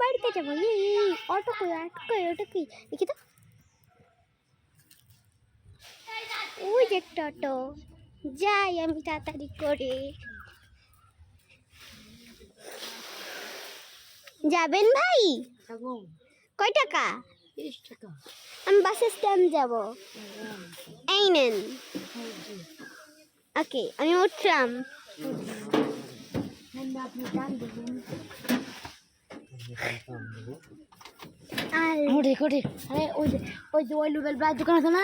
বাড়িতে যাব। এই, এই, এই, অটো কই অটো কই অটো কই দেখি তো। ওই যে একটা অটো। যাই আমি তাড়াতাড়ি করে। যাবেন ভাই? কয় টাকা? আমি বাস স্ট্যান্ড যাব। এই নেন। ওকে আমি উঠলাম। আপনি দেবেন। আর ওঠে ওঠে আরে ওই যে ওই যে ওই লুবেল ব্রাজ দোকান আছে না?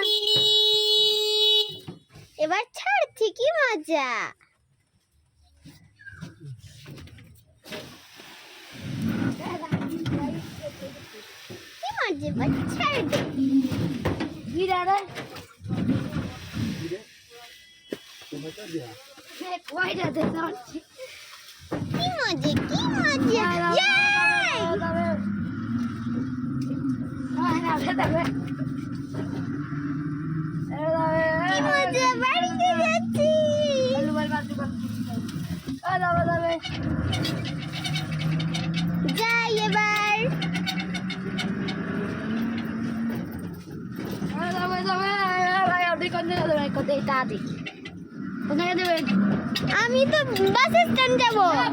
এবার ছাড়ছি কি মজা। কি মজা এবার ছাড় দে গিরা রে কি মজা কি মজা Yay! কি মজা বাড়িতে যাচ্ছি যাই এবার আমি তো বাস স্ট্যান্ড যাব। বাস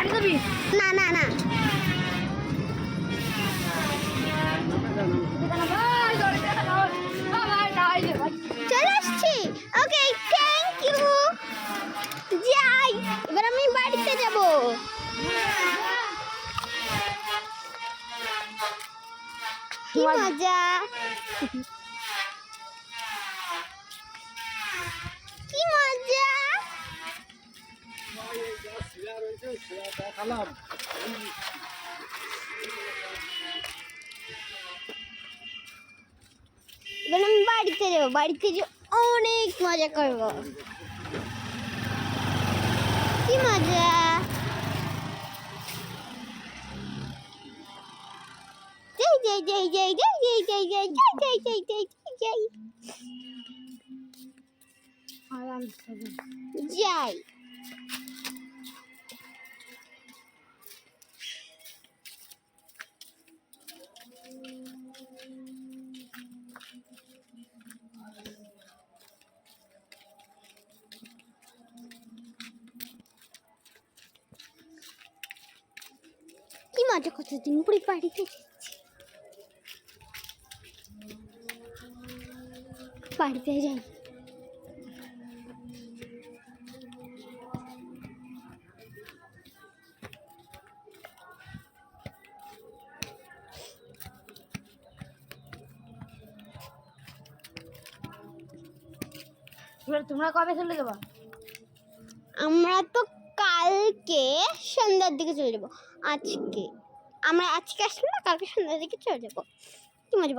না না না। চলে আসছি? ওকে থ্যাংক ইউ যাই এবার আমি বাড়িতে যাব। কি মজা? কি মজা? এবার আমি বাড়িতে যাব বাড়িতে যে অনেক মজা করব কি মজা যাই যাই যাই যাই যাই যাই যাই যাই যাই যাই যাই যাই যাই যাই কি মজা কতদিন পরে বাড়িতে যাচ্ছি বাড়িতে যাই তোমরা কবে চলে যাবা? আমরা তো কালকে সন্ধ্যার দিকে চলে যাব আজকে। আমরা আজকে না কালকে সন্ধ্যার দিকে চলে যাব। কি মজা